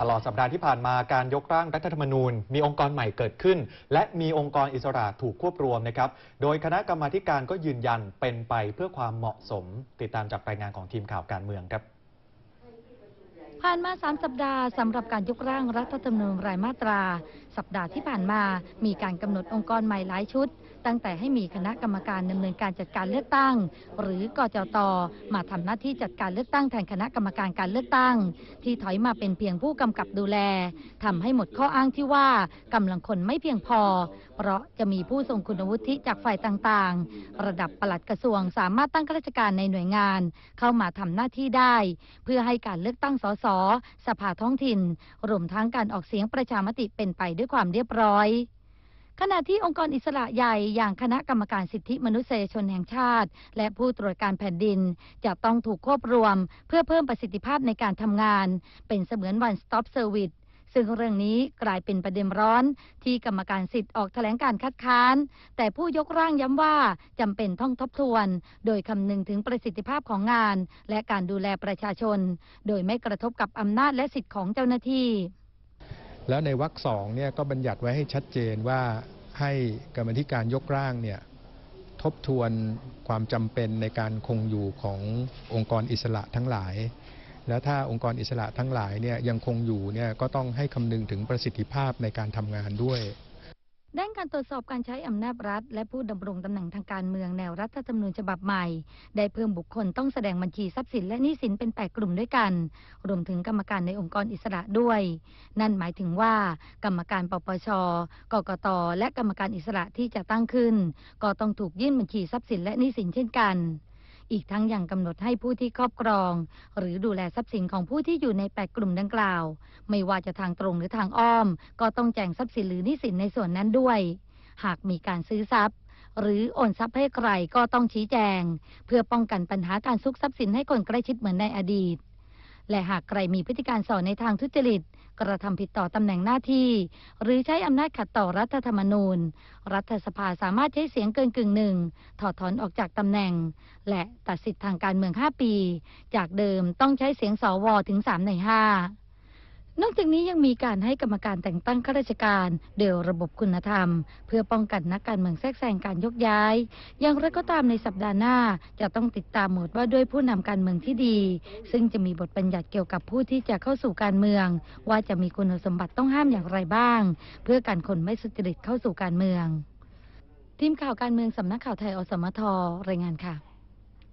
ตลอดสัปดาห์ที่ผ่านมาการยกร่างรัฐธรรมนูญ มีองค์กรใหม่เกิดขึ้น และมีองค์กรอิสระถูกควบรวมนะครับ โดยคณะกรรมาการก็ยืนยันเป็นไปเพื่อความเหมาะสม ติดตามจากรายงานของทีมข่าวการเมืองครับ ผ่านมา 3 สัปดาห์สำหรับการยกร่างรัฐธรรมนูญรายมาตรา สัปดาห์ที่ผ่านมา มีการกำหนดองค์กรใหม่หลายชุด ตั้งแต่ให้มีคณะกรรมการดำเนินการจัดการเลือกตั้ง หรือกจตมาทำหน้าที่จัดการเลือกตั้งแทนคณะกรรมการการเลือกตั้ง ที่ถอยมาเป็นเพียงผู้กำกับดูแลทำให้หมดข้ออ้างที่ว่ากำลังคนไม่เพียงพอ เพราะจะมีผู้ทรงคุณวุฒิจากฝ่ายต่างๆ ระดับปลัดกระทรวงสามารถตั้งข้าราชการในหน่วยงาน เข้ามาทำหน้าที่ได้ เพื่อให้การเลือกตั้งสสสภาท้องถิ่น รวมทั้งการออกเสียงประชามติเป็นไปด้วยความเรียบร้อย ขณะที่องค์กรอิสระใหญ่อย่างคณะกรรมการสิทธิมนุษยชนแห่งชาติ และผู้ตรวจการแผ่นดิน จะต้องถูกควบรวม เพื่อเพิ่มประสิทธิภาพในการทำงาน เป็นเสมือน one stop service ซึ่งเรื่องนี้กลายเป็นประเด็นร้อน ที่กรรมการสิทธิ์ออกแถลงการคัดค้าน แต่ผู้ยกร่างย้ำว่าจำเป็นต้องทบทวน โดยคำนึงถึงประสิทธิภาพของงาน และการดูแลประชาชน โดยไม่กระทบกับอำนาจและสิทธิของเจ้าหน้าที่ แล้วในวรรคสองเนี่ยก็บัญญัติไว้ให้ชัดเจนว่าให้กรรมธิการยกร่างเนี่ยทบทวนความจำเป็นในการคงอยู่ขององค์กรอิสระทั้งหลาย แล้วถ้าองค์กรอิสระทั้งหลายเนี่ยยังคงอยู่เนี่ยก็ต้องให้คำนึงถึงประสิทธิภาพในการทำงานด้วย ด้านการตรวจสอบการใช้อำนาจรัฐ และผู้ดำรงตำแหน่งทางการเมืองแนวรัฐธรรมนูญฉบับใหม่ ได้เพิ่มบุคคลต้องแสดงบัญชีทรัพย์สินและหนี้สินเป็น 8 กลุ่มด้วยกัน รวมถึงกรรมการในองค์กรอิสระด้วย นั่นหมายถึงว่า กรรมการปปช กกต และกรรมการอิสระที่จะตั้งขึ้น ก็ต้องถูกยื่นบัญชีทรัพย์สินและหนี้สินเช่นกัน อีกทั้งยังกำหนดให้ผู้ที่ครอบครอง หรือดูแลทรัพย์สินของผู้ที่อยู่ในแปดกลุ่มดังกล่าว ไม่ว่าจะทางตรงหรือทางอ้อม ก็ต้องแจ้งทรัพย์สินหรือหนี้สินในส่วนนั้นด้วย หากมีการซื้อทรัพย์หรือโอนทรัพย์ให้ใครก็ต้องชี้แจง เพื่อป้องกันปัญหาการซุกทรัพย์สินให้คนใกล้ชิดเหมือนในอดีต และหากใครมีพฤติการส่อในทางทุจริต กระทำผิดต่อตำแหน่งหน้าที่ หรือใช้อำนาจขัดต่อรัฐธรรมนูญ รัฐสภาสามารถใช้เสียงเกินกึ่งหนึ่งถอดถอนออกจากตำแหน่ง และตัดสิทธิทางการเมือง 5 ปี จากเดิมต้องใช้เสียงสวถึง 3 ใน 5 นอกจากนี้ยังมีการให้กรรมการแต่งตั้งข้าราชการโดยระบบคุณธรรม เพื่อป้องกันนักการเมืองแทรกแซงการยกย้าย อย่างไรก็ตามในสัปดาห์หน้า จะต้องติดตามหมดว่าด้วยผู้นำการเมืองที่ดี ซึ่งจะมีบทบัญญัติเกี่ยวกับผู้ที่จะเข้าสู่การเมือง ว่าจะมีคุณสมบัติต้องห้ามอย่างไรบ้าง เพื่อการคนไม่สุจริตเข้าสู่การเมือง ทีมข่าวการเมืองสำนักข่าวไทยอสมทรายงานค่ะ